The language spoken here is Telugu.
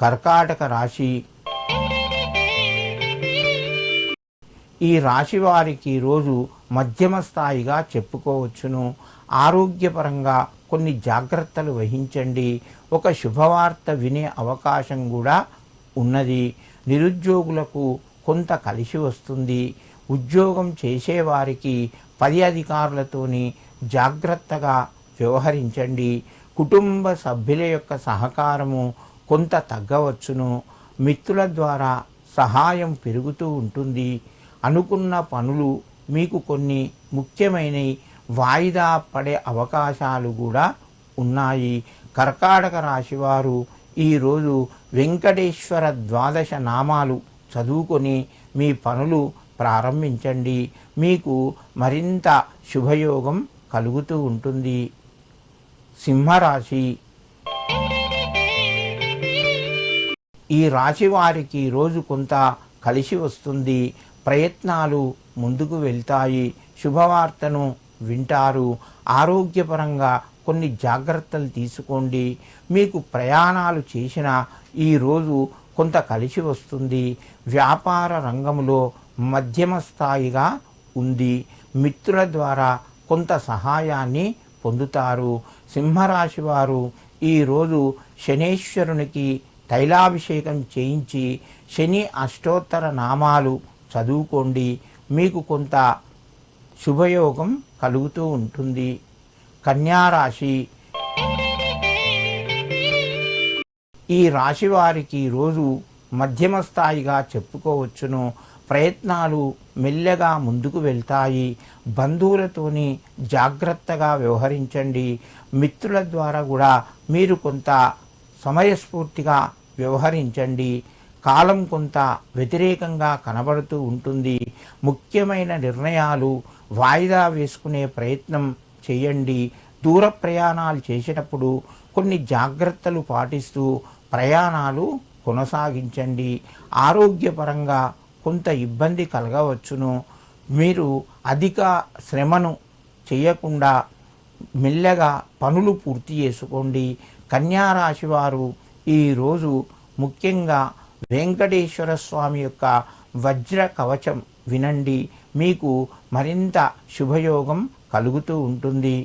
కర్కాటక రాశి. ఈ రాశి వారికి రోజు మధ్యమ స్థాయిగా చెప్పుకోవచ్చును. ఆరోగ్యపరంగా కొన్ని జాగ్రత్తలు వహించండి. ఒక శుభవార్త వినే అవకాశం కూడా ఉన్నది. నిరుద్యోగులకు కొంత కలిసి వస్తుంది. ఉద్యోగం చేసేవారికి పది అధికారులతోని జాగ్రత్తగా వ్యవహరించండి. కుటుంబ సభ్యుల యొక్క సహకారము కొంత తగ్గవచ్చును. మిత్రుల ద్వారా సహాయం పెరుగుతూ ఉంటుంది. అనుకున్న పనులు మీకు కొన్ని ముఖ్యమైనవి. వాయిదా పడే అవకాశాలు కూడా ఉన్నాయి. కర్కాటక రాశి వారు ఈరోజు వెంకటేశ్వర ద్వాదశ నామాలు చదువుకొని మీ పనులు ప్రారంభించండి. మీకు మరింత శుభయోగం కలుగుతూ ఉంటుంది. సింహరాశి ఈ రాశి వారికి రోజు కొంత కలిసి వస్తుంది. ప్రయత్నాలు ముందుకు వెళ్తాయి. శుభవార్తను వింటారు. ఆరోగ్యపరంగా కొన్ని జాగ్రత్తలు తీసుకోండి. మీకు ప్రయాణాలు చేసిన ఈరోజు కొంత కలిసి వస్తుంది. వ్యాపార రంగంలో మధ్యమ స్థాయిగా ఉంది. మిత్రుల ద్వారా కొంత సహాయాన్ని పొందుతారు. సింహరాశి వారు ఈరోజు శనేశ్వరునికి తైలాభిషేకం చేయించి శని అష్టోత్తర నామాలు చదువుకోండి. మీకు కొంత శుభయోగం కలుగుతూ ఉంటుంది. కన్యారాశి. ఈ రాశి వారికి రోజు మధ్యమ స్థాయిగా చెప్పుకోవచ్చును. ప్రయత్నాలు మెల్లగా ముందుకు వెళ్తాయి. బంధువులతోని జాగ్రత్తగా వ్యవహరించండి. మిత్రుల ద్వారా కూడా మీరు కొంత సమయస్ఫూర్తిగా వ్యవహరించండి. కాలం కొంత వ్యతిరేకంగా కనబడుతూ ఉంటుంది. ముఖ్యమైన నిర్ణయాలు వాయిదా వేసుకునే ప్రయత్నం చేయండి. దూర ప్రయాణాలు చేసేటప్పుడు కొన్ని జాగ్రత్తలు పాటిస్తూ ప్రయాణాలు కొనసాగించండి. ఆరోగ్యపరంగా కొంత ఇబ్బంది కలగవచ్చును. మీరు అధిక శ్రమను చేయకుండా మెల్లగా పనులు పూర్తి చేసుకోండి. కన్యారాశి వారు ఈరోజు ముఖ్యంగా వెంకటేశ్వర స్వామి యొక్క వజ్ర కవచం వినండి. మీకు మరింత శుభయోగం కలుగుతూ ఉంటుంది.